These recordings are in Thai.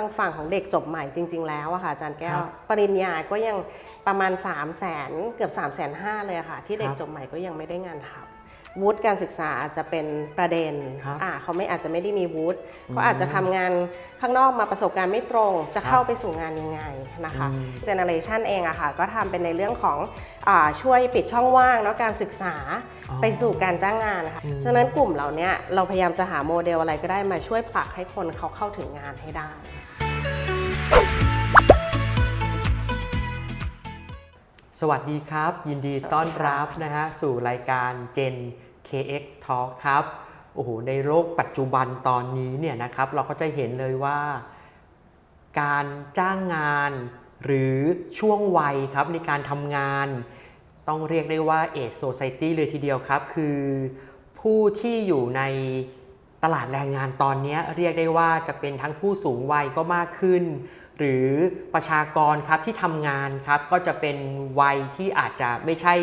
ทางฝั่งของเด็กจบใหม่จริง ๆ แล้วอะค่ะอาจารย์แก้ควรับปริญญาก็ยังประมาณ 3 0 0แสนเกือบ 3 5 0 0 0เลยอะค่ะ ที่เด็กครับจบใหม่ก็ยังไม่ได้งานทำวุฒิการศึกษาอาจจะเป็นประเด็นครับอ่าเขาไม่อาจจะไม่ได้มีวุฒิเขาอาจจะทำงานข้างนอกมาประสบการณ์ไม่ตรง จะเข้าไปสู่งานยังไงนะคะอืม เจเนอเรชันเองอะค่ะก็ทำเป็นในเรื่องของอาช่วยปิดช่องว่างเนาะการศึกษาอ๋อไปสู่การจ้างงานค่ะอืมฉะนั้นกลุ่มเราเนี้ยเราพยายามจะหาโมเดลอะไรก็ได้มาช่วยผลักให้คนเขาเข้าถึงงานให้ได้ สวัสดีครับ ยินดีต้อนรับนะฮะสู่รายการ Gen KX Talk ครับโอ้โหในโลกปัจจุบันตอนนี้เนี่ยนะครับ เราก็จะเห็นเลยว่า การจ้างงานหรือช่วงวัยครับในการทำงาน ต้องเรียกได้ว่า Age Society เลยทีเดียวครับ คือผู้ที่อยู่ใน ตลาดแรงงานตอนนี้เรียกได้ว่าจะเป็นทั้งผู้สูงวัยก็มากขึ้น หรือประชากรครับที่ทำงานครับก็จะเป็นวัยที่อาจจะไม่ใช่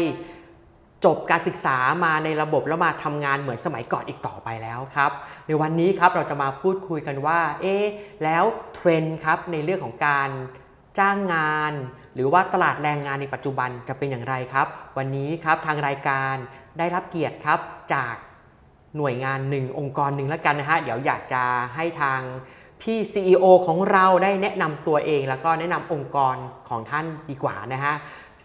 จบการศึกษามาในระบบแล้วมาทำงานเหมือนสมัยก่อนอีกต่อไปแล้วครับ ในวันนี้ครับเราจะมาพูดคุยกันว่า เอ๊แล้วเทรนด์ครับในเรื่องของการจ้างงาน หรือว่าตลาดแรงงานในปัจจุบันจะเป็นอย่างไรครับ วันนี้ครับทางรายการได้รับเกียรติครับจาก หน่วยงานหนึ่งองค์กรหนึ่งแล้วกันนะฮะ เดี๋ยวอยากจะให้ทางพี่ CEO ของเราได้แนะนำตัวเอง แล้วก็แนะนำองค์กรของท่านดีกว่านะฮะ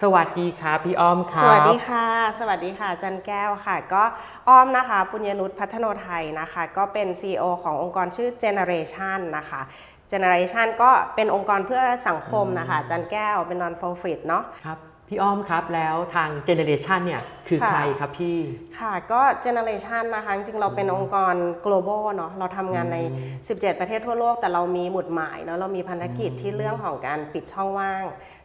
สวัสดีครับพี่อ้อมครับสวัสดีค่ะ สวัสดีค่ะ จันแก้วค่ะ ก็อ้อมนะคะ ปุญญนุชพัฒโนไทยนะคะ ก็เป็น CEO ขององค์กรชื่อ Generation นะคะ Generation ก็เป็นองค์กรเพื่อสังคมนะคะ จันแก้วเป็น non profit เนาะครับ พี่อ้อมครับแล้วทางเจเนเรชันเนี่ยคือค่ะใครครับพี่ ค่ะก็ Generation นะคะจริงๆเราเป็นองค์กร global เนาะเราทำงานใน 17 ประเทศทั่วโลก แต่เรามีหมุดหมายเนาะเรามีพันธกิจที่เรื่องของการปิดช่องว่าง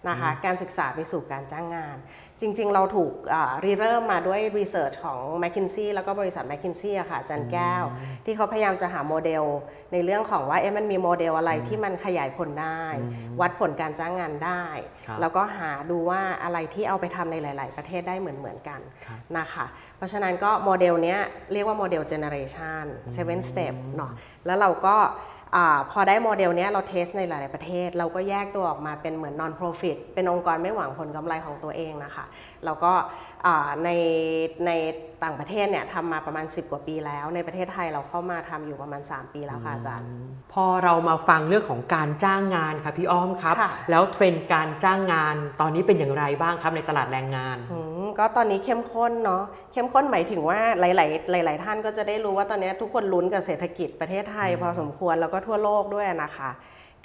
นะคะ การศึกษาไปสู่การจ้างงาน จริงๆ เราถูกอ่ารีเริ่มมาด้วยรีเสิร์ชของ m c k i n s e y แล้วก็บริษัท m c k i n s e y อะค่ะอาจันแก้ว ที่เขาพยายามจะหาโมเดล ในเรื่องของว่าเอ๊ะมันมีโมเดลอะไรที่มันขยายผลได้ วัดผลการจ้างงานได้ ครับแล้วก็หาดูว่าอะไรที่เอาไปทำในหลาย ๆ ประเทศได้เหมือนเหมือนๆกันครับ นะคะ เพราะฉะนั้นก็โมเดลเนี้ยเรียกว่าโมเดล generation seven step เนาะแล้วเราก็ อาพอได้โมเดลเนี้ยเราเทสในหลาย ๆ ประเทศ เราก็แยกตัวออกมาเป็นเหมือน non profit เป็นองค์กรไม่หวังผลกำไรของตัวเองนะคะ แล้วก็อ่าในในต่างประเทศเนี่ยทำมาประมาณ 10 กว่าปีแล้ว ในประเทศไทยเราเข้ามาทำอยู่ประมาณ 3 ปีแล้วค่ะอาจารย์ พอเรามาฟังเรื่องของการจ้างงานครับพี่อ้อมครับค่ะแล้วเทรนด์การจ้างงานตอนนี้เป็นอย่างไรบ้างครับในตลาดแรงงานอืม ก็ตอนนี้เข้มข้นเนาะเข้มข้นหมายถึงว่าหลาย ๆ หลาย ๆ ท่านก็จะได้รู้ว่าตอนนี้ทุกคนลุ้นกับเศรษฐกิจประเทศไทย พอสมควรแล้วก็ทั่วโลกด้วยนะคะ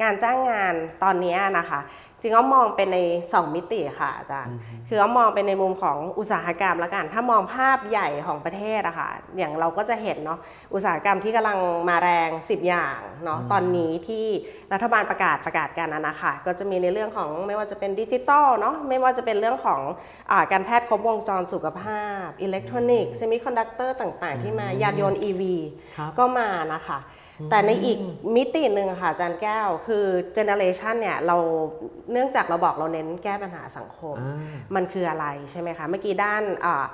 การจ้างงานตอนนี้นะคะ จริงๆอ้อมมองเป็นใน 2 มิติค่ะอาจารย์ คืออ้อมมองเป็นในมุมของอุตสาหกรรมแล้วกัน ถ้ามองภาพใหญ่ของประเทศอะค่ะอย่างเราก็จะเห็นเนาะอุตสาหกรรมที่กำลังมาแรง 10 อย่างเนาะตอนนี้ที่รัฐบาลประกาศประกาศกันนะนะคะก็จะมีในเรื่องของไม่ว่าจะเป็นดิจิตอลเนาะไม่ว่าจะเป็นเรื่องของอาการแพทย์ครบวงจรสุขภาพ อิเล็กทรอนิกส์เซมิคอนดักเตอร์ต่างๆ ที่มายานยนต์ EV ครับก็มานะคะ แต่ในอีกมิติหนึ่งค่ะอาจารย์แก้ว คือเจเนอเรชันเนี่ยเราเนื่องจากเราบอกเราเน้นแก้ปัญหาสังคมอ่ามันคืออะไรใช่ไหมคะ เมื่อกี้ด้านอา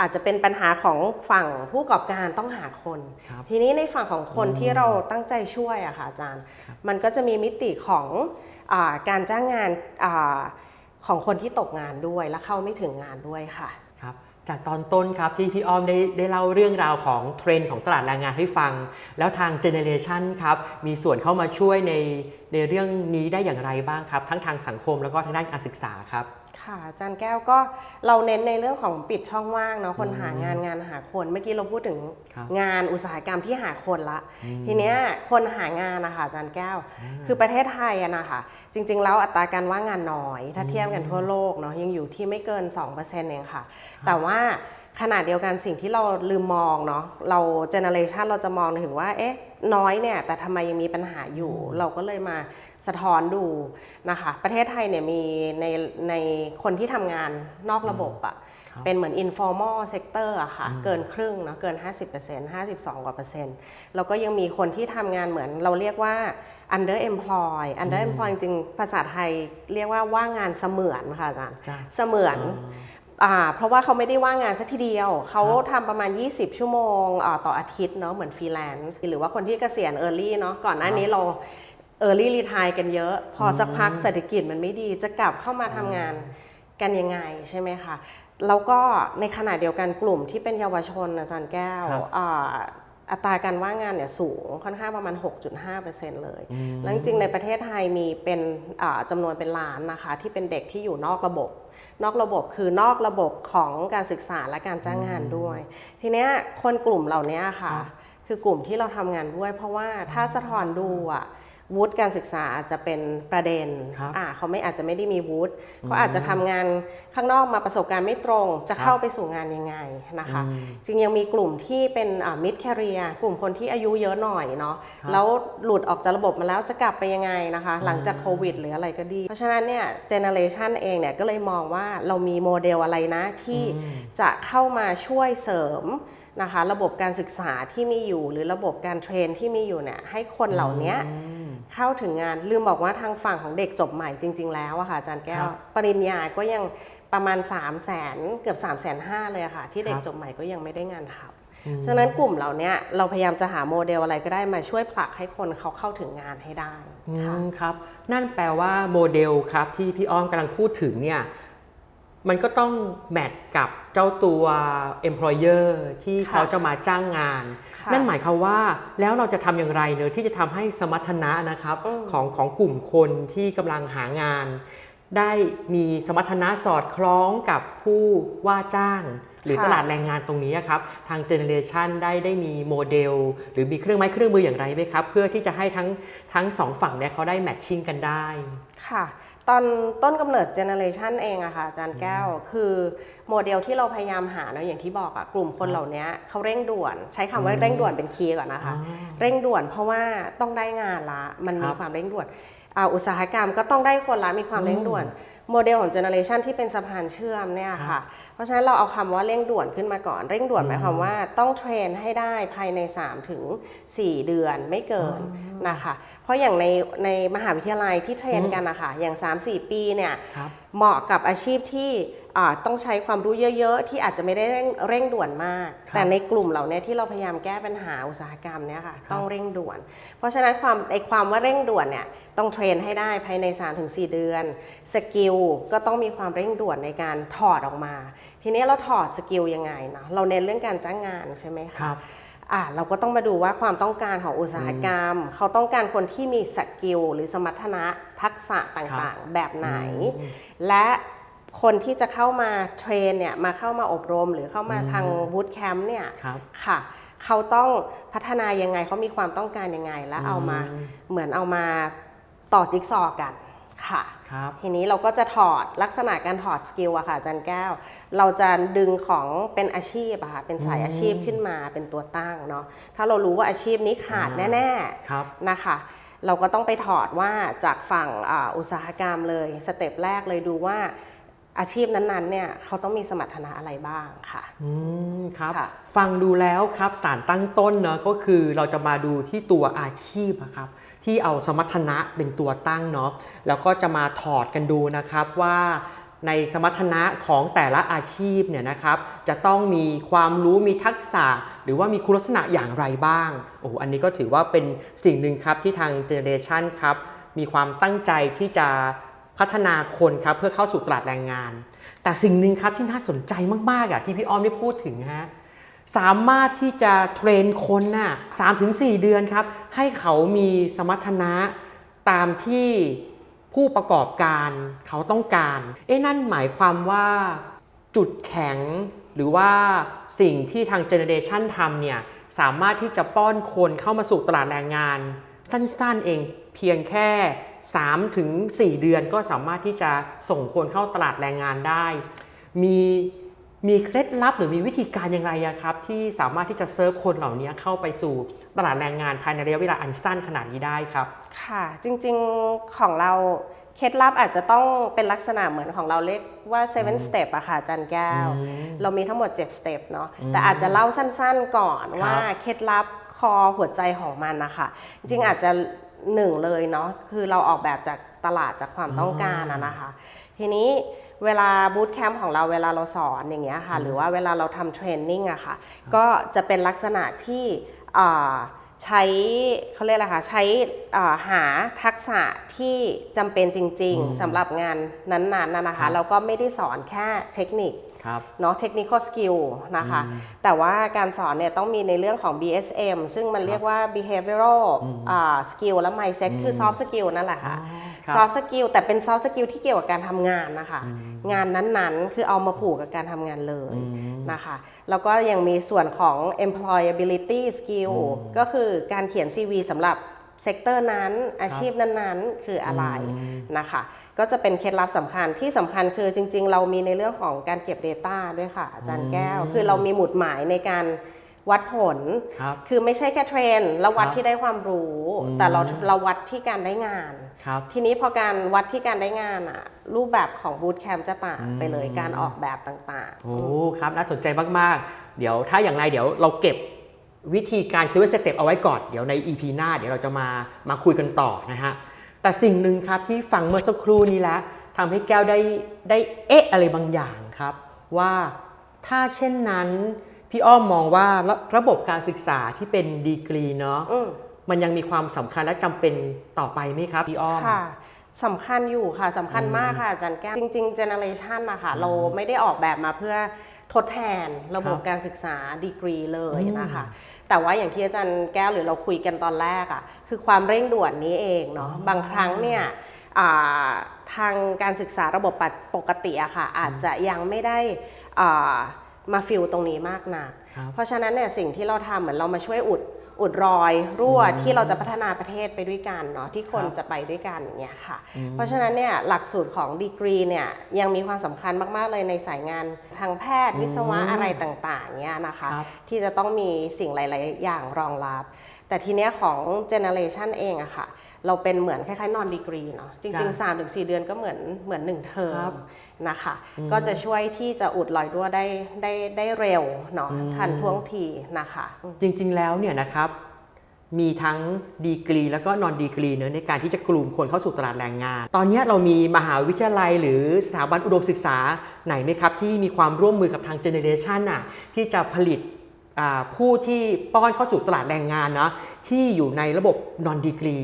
อาจจะเป็นปัญหาของฝั่งผู้ประกอบการต้องหาคนครับทีนี้ในฝั่งของคนที่เราตั้งใจช่วยอะค่ะอาจารย์ มันก็จะมีมิติของอาการจ้างงานอาของคนที่ตกงานด้วยและเข้าไม่ถึงงานด้วยค่ะครับ จากตอนต้นครับที่พี่อ้อมได้ได้เล่าเรื่องราวของเทรนด์ของตลาดแรงงานให้ฟัง แล้วทางเจเนเรชันครับมีส่วนเข้ามาช่วยในในเรื่องนี้ได้อย่างไรบ้างครับ ทั้งทางสังคมแล้วก็ทางด้านการศึกษาครับ ค่ะอาจารย์แก้วก็เราเน้นในเรื่องของปิดช่องว่างเนาะคนหางานงานหาคนเมื่อกี้เราพูดถึงครับงานอุตสาหกรรมที่หาคนละทีเนี้ยคนหางานนะคะอาจารย์แก้ว คือประเทศไทยอะนะคะจริงๆ แล้วอัตราการว่างงานน้อย ถ้าเทียบกันทั่วโลกเนาะยังอยู่ที่ไม่เกิน 2%เองค่ะ แต่ว่า ขณะเดียวกันสิ่งที่เราลืมมองเนาะเราเจเนอเรชันเราจะมองถึงว่าเอ๊ะน้อยเนี่ยแต่ทำไมยังมีปัญหาอยู่ เราก็เลยมาสะท้อนดูนะคะ ประเทศไทยเนี่ยมีในในคนที่ทำงานนอกระบบอะครับเป็นเหมือน informal sector อะค่ะ เกินครึ่งเนาะเกิน 50% 52กว่าเปอร์เซ็นต์แล้วก็ยังมีคนที่ทำงานเหมือนเราเรียกว่า under employ under employ จริงๆภาษาไทยเรียกว่าว่างงานเสมือนค่ะอาจารย์จ้ะเสมือนอ่าเพราะว่าเขาไม่ได้ว่างงานสักทีเดียว เขาทำประมาณ 20 ชั่วโมงอ่าต่ออาทิตย์เนาะเหมือนฟรีแลนซ์หรือว่าคนที่เกษียณ early เนาะก่อนหน้านี้เราเออร์ลี่รีทายกันเยอะ พอสักพักเศรษฐกิจมันไม่ดีจะกลับเข้ามาทำงานกันยังไงใช่ไหมคะ แล้วก็ในขณะเดียวกันกลุ่มที่เป็นเยาวชนอาจารย์แก้วครับ อ่าอัตราการว่างงานเนี่ยสูงค่อนข้างประมาณ 6.5%เลย แล้วจริงๆในประเทศไทยมีเป็นอ่าจำานวนเป็นล้านนะคะ ที่เป็นเด็กที่อยู่นอกระบบ นอกระบบคือนอกระบบของการศึกษาและการจ้างงานด้วย ทีเนี้ยคนกลุ่มเหล่านี้ค่ะ คือกลุ่มที่เราทำงานด้วย เพราะว่าถ้าสะท้อนดูอะ วุฒิการศึกษาอาจจะเป็นประเด็นครับอ่าเขาไม่อาจจะไม่ได้มีวุฒิเขาอาจจะทำงานข้างนอกมาประสบการณ์ไม่ตรง จะเข้าไปสู่งานยังไงนะคะจริงยังมีกลุ่มที่เป็นมิดแคเรียกลุ่มคนที่อายุเยอะหน่อยเนาะครับแล้วหลุดออกจากระบบมาแล้วจะกลับไปยังไงนะคะ หลังจากโควิดหรืออะไรก็ดี เพราะฉะนั้นเนี่ยเจเนอเรชันเองเนี่ยก็เลยมองว่าเรามีโมเดลอะไรนะที่จะเข้ามาช่วยเสริมนะคะ ระบบการศึกษาที่มีอยู่ หรือระบบการเทรนที่มีอยู่เนี่ยให้คนเหล่านี้ เข้าถึงงานลืมบอกว่าทางฝั่งของเด็กจบใหม่จริง ๆ แล้วอะค่ะอาจารย์แก้ครัวบปริญญาก็ยังประมาณ 3 0 0แสนเกือบ3 5 0 0 0เลยอะค่ะ ที่เด็กครับ จบใหม่ก็ยังไม่ได้งานทำฉะนั้นกลุ่มเหล่านี้เราพยายามจะหาโมเดลอะไรก็ได้มาช่วยผลักให้คนเขาเข้าถึงงานให้ได้อืค่ะ มครับ นั่นแปลว่าโมเดลครับที่พี่อ้อมกำลังพูดถึงเนี่ยมันก็ต้องแมทกับเจ้าตัว employer ที่ค่ะ เขาจะมาจ้างงานค่ะ นั่นหมายความว่าแล้วเราจะทำอย่างไรเนอะที่จะทำให้สมรรถนะนะครับอืมของของกลุ่มคนที่กำลังหางาน ได้มีสมรรถนะสอดคล้องกับผู้ว่าจ้าง หรือค่ะตลาดแรงงานตรงนี้ครับทางเจเนเรชันได้ได้มีโมเดล หรือมีเครื่องไม้เครื่องมืออย่างไรไหมครับเพื่อที่จะให้ทั้งทั้งสองฝั่งเนี่ยเขาได้แมทชิ่งกันได้ค่ะตอนต้นกำเนิดเจเนอเรชันเองอะค่ะอาจารย์แก้ว คือ โมเดลที่เราพยายามหาเนอะอย่างที่บอกอะกลุ่มคนเหล่านี้เขาเร่งด่วน ใช้คำว่าเร่งด่วนเป็นคีย์ก่อนนะคะ เร่งด่วนเพราะว่าต้องได้งานละมันมีครับความเร่งด่วนอ่าอุตสาหกรรมก็ต้องได้คนละมีความเร่งด่วนโมเดลของเจเนอเรชันที่เป็นสะพานเชื่อมเนี่ยค่ะ เพราะฉะนั้นเราเอาคำว่าเร่งด่วนขึ้นมาก่อน เร่งด่วนหมายความว่าต้องเทรนให้ได้ภายใน 3 ถึง 4 เดือนไม่เกินนะคะ เพราะอย่างในในมหาวิทยาลัยที่เทรนกันนะคะอย่าง 3-4 ปีเนี่ยครับ เหมาะกับอาชีพที่อ่าต้องใช้ความรู้เยอะ ๆ ที่อาจจะไม่ได้เร่งเร่งด่วนมากครับแต่ในกลุ่มเหล่านี้ที่เราพยายามแก้ปัญหาอุตสาหกรรมเนี่ยค่ะต้องเร่งด่วน เพราะฉะนั้นความไอความว่าเร่งด่วนเนี่ยต้องเทรนให้ได้ภายใน 3-4 เดือนสกิลก็ต้องมีความเร่งด่วนในการถอดออกมา ทีนี้เราถอดสกิลยังไงเนาะเราเน้นเรื่องการจ้างงานใช่ไหมคะครับ อะเราก็ต้องมาดูว่าความต้องการของอุตสาหกรรม เขาต้องการคนที่มีสกิลหรือสมรรถนะทักษะต่างๆ แบบไหน และคนที่จะเข้ามาเทรนเนี่ยมาเข้ามาอบรมหรือเข้ามาทางบูตแคมป์เนี่ยครับค่ะ เขาต้องพัฒนายังไงเขามีความต้องการยังไง และเอามาเหมือนเอามาต่อจิ๊กซอว์กันค่ะ ครับทีนี้เราก็จะถอดลักษณะการถอดสกิลอะค่ะอาจารย์แก้ว เราจะดึงของเป็นอาชีพอะค่ะเป็นสายอาชีพขึ้นมาเป็นตัวตั้งเนาะถ้าเรารู้ว่าอาชีพนี้ขาดแน่ครับๆนะคะ เราก็ต้องไปถอดว่าจากฝั่งอาอุตสาหกรรมเลยสเต็ปแรกเลยดูว่าอาชีพนั้นๆเนี่ยเขาต้องมีสมรรถนะอะไรบ้างค่ะ อืมครับ ค่ะ ฟังดูแล้วครับสารตั้งต้นเนอะก็คือเราจะมาดูที่ตัวอาชีพอะครับ ที่เอาสมรรถนะเป็นตัวตั้งเนาะแล้วก็จะมาถอดกันดูนะครับว่าในสมรรถนะของแต่ละอาชีพเนี่ยนะครับ จะต้องมีความรู้มีทักษะ หรือว่ามีคุณลักษณะอย่างไรบ้างโอ้โหอันนี้ก็ถือว่าเป็นสิ่งหนึ่งครับที่ทางเจเนเรชันครับมีความตั้งใจที่จะพัฒนาคนครับเพื่อเข้าสู่ตลาดแรงงาน แต่สิ่งหนึ่งครับที่น่าสนใจมากๆอะที่พี่อ้อมได้พูดถึงฮะ สามารถที่จะเทรนคนน่ะสามถึงสี่เดือนครับ ให้เขามีสมรรถนะตามที่ผู้ประกอบการเขาต้องการ เอ๊ะนั่นหมายความว่าจุดแข็งหรือว่าสิ่งที่ทางเจเนเรชันทำเนี่ย สามารถที่จะป้อนคนเข้ามาสู่ตลาดแรงงาน สั้นๆเองเพียงแค่3ถึง4เดือนก็สามารถที่จะส่งคนเข้าตลาดแรงงานได้ มี มีเคล็ดลับหรือมีวิธีการอย่างไรอะครับ ที่สามารถที่จะเซิร์ฟคนเหล่านี้เข้าไปสู่ตลาดแรงงานภายในระยะเวลาอันสั้นขนาดนี้ได้ครับ ค่ะจริงๆของเราเคล็ดลับอาจจะต้องเป็นลักษณะเหมือนของเราเรียกว่า seven step อะค่ะอาจันแก้ว เรามีทั้งหมด 7 step เนาะแต่อาจจะเล่าสั้นๆก่อนครับว่าเคล็ดลับคอหัวใจของมันนะคะจริงๆอาจจะหนึ่งเลยเนาะคือเราออกแบบจากตลาดจากความต้องการอะนะคะ ทีนี้ เวลาบูตแคมป์ของเราเวลาเราสอนอย่างเงี้ยค่ะ หรือว่าเวลาเราทำเทรนนิ่งอะค่ะ ก็จะเป็นลักษณะที่อ่าใช้เขาเรียกอะไรคะใช้อ่าหาทักษะที่จำเป็นจริง ๆสำหรับงานนั้นๆนะนะครัคะบแล้วก็ไม่ได้สอนแค่เทคนิคครับเนาะ technical skill นะคะ แต่ว่าการสอนเนี่ยต้องมีในเรื่องของ BSM ซึ่งมันเรียกว่า behavioral อ่า skill และ mindset คือ soft skill นั่นแหละค่ะ ครับ soft skill แต่เป็น soft skill ที่เกี่ยวกับการทำงานนะคะ งานนั้นๆ คือเอามาผูกกับการทำงานเลยนะคะ แล้วก็ยังมีส่วนของ employability skill ก็คือการเขียน CV สำหรับเซกเตอร์นั้นอาชีพนั้นๆ คืออะไรนะคะ ก็จะเป็นเคล็ดลับสำคัญที่สำคัญคือจริง ๆ เรามีในเรื่องของการเก็บ Data ด้วยค่ะ อาจารย์แก้ว คือเรามีหมุดหมายในการ วัดผลครับคือไม่ใช่แค่เทรนแล้ววัดครับที่ได้ความรู้ แต่เราเราวัดที่การได้งานครับทีนี้พอการวัดที่การได้งานอะรูปแบบของบูตแคมป์จะต่างไปเลยการออกแบบต่างโอ้ครับน่าสนใจมากๆ เดี๋ยวถ้าอย่างไรเดี๋ยวเราเก็บวิธีการซีเวสเต็ปเอาไว้ก่อน เดี๋ยวใน EP หน้าเดี๋ยวเราจะมามาคุยกันต่อนะฮะ แต่สิ่งหนึ่งครับที่ฟังเมื่อสักครู่นี้แล้วทำให้แก้วได้ได้เอ๊ะอะไรบางอย่างครับ ว่าถ้าเช่นนั้น พี่อ้อมมองว่าระระบบการศึกษาที่เป็นดีกรีเนาะๆอืม มันยังมีความสำคัญและจำเป็นต่อไปไหมครับ พี่อ้อม ค่ะสำคัญอยู่ค่ะสำคัญมากค่ะอาจารย์แก้วจริงๆเจเนอเรชันนะคะเราไม่ได้ออกแบบมาเพื่อทดแทนระบบครับการศึกษาดีกรีเลยนะคะ แต่ว่าอย่างที่อาจารย์แก้วหรือเราคุยกันตอนแรกอะ่ะคือความเร่งด่วนนี้เองเนาะบางครั้งเนี่ยอ่าทางการศึกษาระบบปกติอะค่ะอาจจะยังไม่ได้อ่า มาฟิลตรงนี้มากนักครับเพราะฉะนั้นเนี่ยสิ่งที่เราทำเหมือนเรามาช่วยอุดอุดรอยรั่วที่เราจะพัฒนาประเทศไปด้วยกันเนาะที่คนครับจะไปด้วยกันอย่างเงี้ยค่ะ เพราะฉะนั้นเนี่ยหลักสูตรของดีกรีเนี่ยยังมีความสำคัญมาก ๆ เลยในสายงานทางแพทย์วิศวะอะไรต่างๆเนี่ยนะคะครับที่จะต้องมีสิ่งหลาย ๆ อย่างรองรับ แต่ทีเนี้ยของเจเนอเรชันเองอะค่ะ เราเป็นเหมือนคล้ายๆนอนดีกรีเนาะจริงจ้ะๆ3-4 เดือนก็เหมือนเหมือน 1 เทอครัมบนะคะ ก็จะช่วยที่จะอุดรอยรั่วได้ได้ได้เร็วเนาะทันท่วงทีนะคะอืมจริงๆแล้วเนี่ยนะครับมีทั้งดีกรีแล้วก็นอนดีกรีเนอะในการที่จะกลุ่มคนเข้าสู่ตลาดแรงงาน ตอนเนี้ยเรามีมหาวิทยาลัยหรือสถาบันอุดมศึกษาไหนไหมครับ ที่มีความร่วมมือกับทางเจเนเรชันน่ะที่จะผลิตอ่า ผู้ที่ป้อนเข้าสู่ตลาดแรงงานเนาะที่อยู่ในระบบนอนดีกรี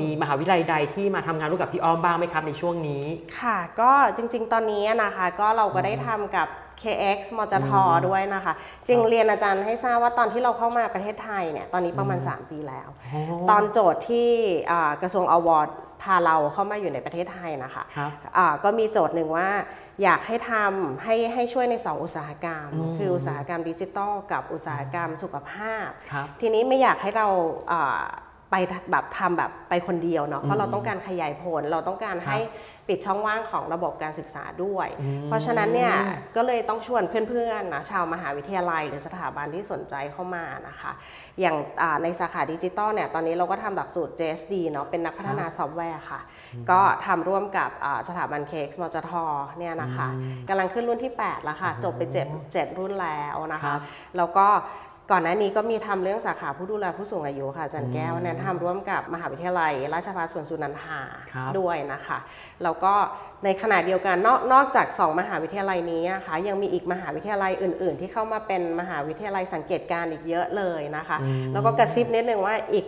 มีมหาวิทยาลัยใดที่มาทำงานร่วมกับพี่อ้อมบ้างไหมครับในช่วงนี้ ค่ะ ก็จริง ๆ ตอนนี้นะคะก็เราก็ได้ทำกับ KX มจทด้วยนะคะ จริงเรียนอาจารย์ให้ทราบว่าตอนที่เราเข้ามาประเทศไทยเนี่ยตอนนี้ประมาณ 3 ปีแล้ว ตอนโจทย์ที่อ่ากระทรวงอวอร์ด พาเราเข้ามาอยู่ในประเทศไทยนะคะครับอ่าก็มีโจทย์หนึ่งว่าอยากให้ทำให้ให้ช่วยใน 2 อุตสาหกรรม คืออุตสาหกรรมดิจิทัลกับอุตสาหกรรมสุขภาพครับทีนี้ไม่อยากให้เราอ่าไปแบบทำแบบไปคนเดียวเนาะเพราะเราต้องการขยายผลเราต้องการให้ ปิดช่องว่างของระบบการศึกษาด้วย เพราะฉะนั้นเนี่ยก็เลยต้องชวนเพื่อนๆนะชาวมหาวิทยาลัย หรือสถาบันที่สนใจเข้ามานะคะ อย่างอ่าในสาขาดิจิตอลเนี่ยตอนนี้เราก็ทำหลักสูตร JSD เนาะเป็นนักพัฒนาซอฟต์แวร์ค่ะ ก็ทำร่วมกับอ่าสถาบันเคกมจทเนี่ยนะคะกำลังขึ้นรุ่นที่ 8 แล้วค่ะ จบไป 7 7 รุ่นแล้วนะครัคะบแล้วก็ ก่อนหน้านี้ก็มีทำเรื่องสาขาผู้ดูแลผู้สูงอายุค่ะอาจันแก้วนั้นทำร่วมกับมหาวิทยาลัย ราชภัฏสวนสุนันทาครับด้วยนะคะแล้วก็ในขณะเดียวกันนอกนอกจาก 2 มหาวิทยาลัยนี้นะคะยังมีอีกมหาวิทยาลัยอื่น ๆ ที่เข้ามาเป็นมหาวิทยาลัยสังเกตการณ์อีกเยอะเลยนะคะ แล้วก็กระซิบนิดนึงว่าอีก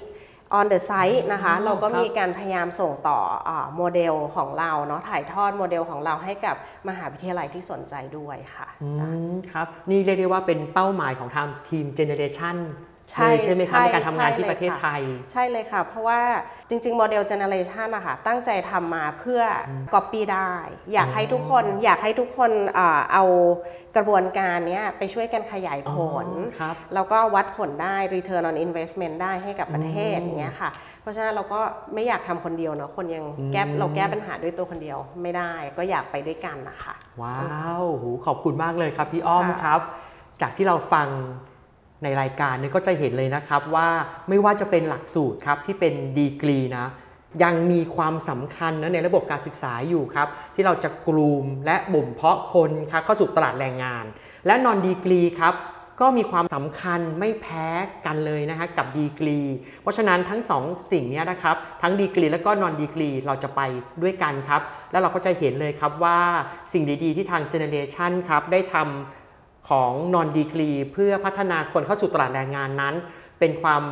on the site นะคะ เราก็ครับมีการพยายามส่งต่ออาโมเดลของเราเนาะถ่ายทอดโมเดลของเราให้กับมหาวิทยาลัยที่สนใจด้วยค่ะอืจ้ะมครับ นี่เรียกได้ว่าเป็นเป้าหมายของทางทีมเจเนเรชันใช่ เลยใช่ไหมครับใช่ในการทำงานที่ใช่เลยประเทศค่ะไทย ใช่เลยค่ะ เพราะว่าจริงๆ โมเดลเจเน r รชันนะคะตั้งใจทำมาเพื่อก๊อปปี้ได้ อยากให้ทุกคนอยากให้ทุกคนอ่าเอากระบวนการเนี้ยไปช่วยกันขยายผล อ๋อครับแล้วก็วัดผลได้ return on investment ได้ให้กับประเทศอย่างเงี้ยค่ะ เพราะฉะนั้นเราก็ไม่อยากทำคนเดียวเนาะคนยังแก้เราแก้ปัญหาด้วยตัวคนเดียวไม่ได้ก็อยากไปด้วยกันนะคะ ว้าวโหขอบคุณมากเลยครับพี่อ้อมค่ะ ครับ จากที่เราฟัง ในรายการนี้ก็จะเห็นเลยนะครับว่าไม่ว่าจะเป็นหลักสูตรครับที่เป็นดีกรีนะยังมีความสำคัญนะในระบบการศึกษาอยู่ครับ ที่เราจะกลุ่มและบ่มเพาะคนครับเข้าสู่ตลาดแรงงาน และนอนดีกรีครับก็มีความสำคัญไม่แพ้กันเลยนะฮะกับดีกรี เพราะฉะนั้นทั้งสองสิ่งนี้นะครับทั้งดีกรีและก็นอนดีกรีเราจะไปด้วยกันครับ แล้วเราก็จะเห็นเลยครับว่าสิ่งดีๆ ที่ทางเจเนเรชันครับได้ทำ ของนอนดีกรีเพื่อพัฒนาคนเข้าสู่ตลาดแรงงานนั้น เป็นความ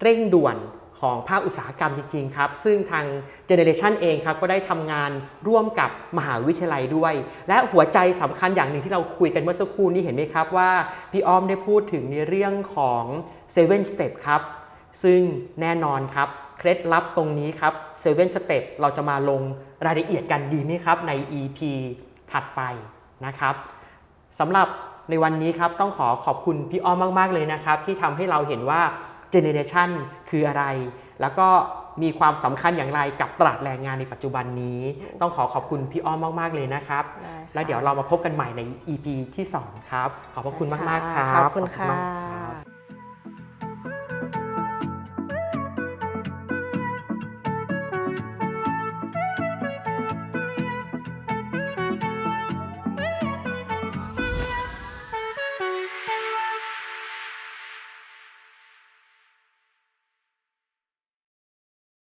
เร่งด่วนของภาคอุตสาหกรรมจริงๆครับ ซึ่งทาง Generation เองครับก็ได้ทำงานร่วมกับมหาวิทยาลัยด้วย และหัวใจสำคัญอย่างหนึ่งที่เราคุยกันเมื่อสักครู่นี้เห็นไหมครับว่า พี่อ้อมได้พูดถึงในเรื่องของ 7 Step ครับ ซึ่งแน่นอนครับเคล็ดลับตรงนี้ครับ 7 Step เราจะมาลงรายละเอียดกันดีไหมครับใน EP ถัดไปนะครับสำหรับ ในวันนี้ครับต้องขอขอบคุณพี่อ้อมมาก ๆ เลยนะครับ ที่ทำให้เราเห็นว่า Generation คืออะไร แล้วก็มีความสำคัญอย่างไรกับตลาดแรงงานในปัจจุบันนี้ ต้องขอขอบคุณพี่อ้อมมาก ๆ เลยนะครับได้ค่ะแล้วเดี๋ยวเรามาพบกันใหม่ใน EP ที่ 2 ครับ ขอบพระคุณมาก ๆ ครับขอบคุณค่ะมากครับ